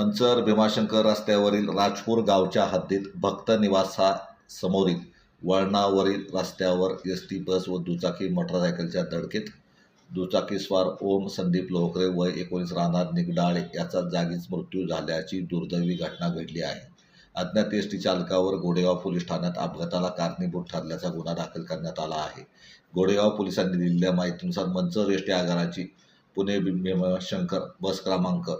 मंचर भीमाशंकर रस्त्यावरील राजपूर गावच्या हद्दीत भक्त निवासासमोरील वळणावरील रस्त्यावर एस टी बस व दुचाकी मोटरसायकलच्या धडकेत दुचाकीस्वार ओम संदीप लोहकरे वय एकोणीस राहणार निगडाळे याचा जागीच मृत्यू झाल्याची दुर्दैवी घटना घडली आहे. अज्ञात एस टी चालकावर गोडेगाव पोलीस ठाण्यात अपघाताला कारणीभूत ठरल्याचा गुन्हा दाखल करण्यात आला आहे. गोडेगाव पोलिसांनी दिलेल्या माहितीनुसार मंचर एस टी आगाराची पुणे भीमाशंकर बस क्रमांक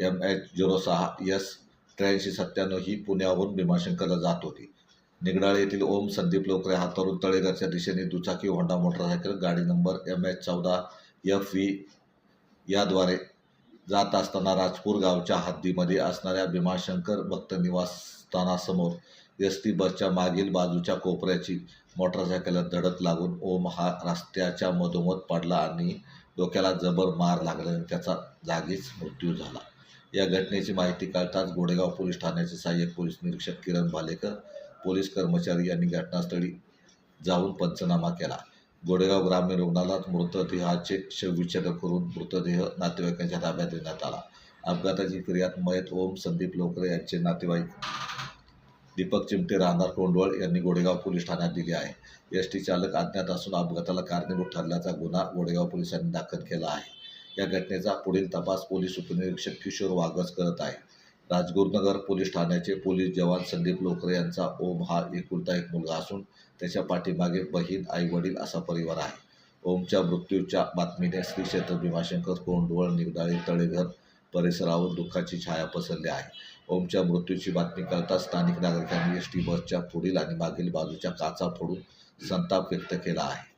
एम एच झिरो सहा यस त्र्याऐंशी सत्त्याण्णव ही पुण्याहून भीमाशंकरला जात होती. निगडाळे येथील ओम संदीप लोकरे हा तरुण तळेघरच्या दिशेने दुचाकी होंडा मोटरसायकल गाडी नंबर एम एच चौदा एफ व्ही याद्वारे जात असताना राजपूर गावच्या हद्दीमध्ये असणाऱ्या भीमाशंकर भक्त निवासस्थानासमोर एस टी बसच्या मागील बाजूच्या कोपऱ्याची मोटरसायकलला धडक लागून ओम हा रस्त्याच्या मधोमध पडला आणि डोक्याला जबर मार लागल्याने त्याचा जागीच मृत्यू झाला. या घटनेची माहिती कळताच गोडेगाव पोलीस ठाण्याचे सहाय्यक पोलीस निरीक्षक किरण भालेकर पोलीस कर्मचारी यांनी घटनास्थळी जाऊन पंचनामा केला. गोडेगाव ग्रामीण रुग्णालयात मृतदेहाचे शवविच्छेदन करून मृतदेह नातेवाईकांच्या ताब्यात देण्यात आला. अपघाताची फिर्याद मयत ओम संदीप लोकरे यांचे नातेवाईक दीपक चिमटे राहणार कोंडवळ यांनी गोडेगाव पोलीस ठाण्यात दिली आहे. एस टी चालक अज्ञात असून अपघाताला कारणीभूत ठरल्याचा गुन्हा गोडेगाव पोलिसांनी दाखल केला आहे. या घटनेचा पुढील तपास पोलीस उपनिरीक्षक किशोर वागस करत आहे. राजगुरुनगर पोलीस ठाण्याचे पोलीस जवान संदीप लोकरे यांचा ओम हा एकुलता एक मुलगा असून त्याच्या पाठीमागे बहीण आई वडील असा परिवार आहे. ओमच्या मृत्यूच्या बातमीने श्री क्षेत्र भीमाशंकर कोंडवळ निगडाळे तळेघर परिसरावर दुःखाची छाया पसरली आहे. ओमच्या मृत्यूची बातमी कळताच स्थानिक नागरिकांनी एस टी बसच्या पुढील आणि मागील बाजूच्या काचा फोडून संताप व्यक्त केला आहे.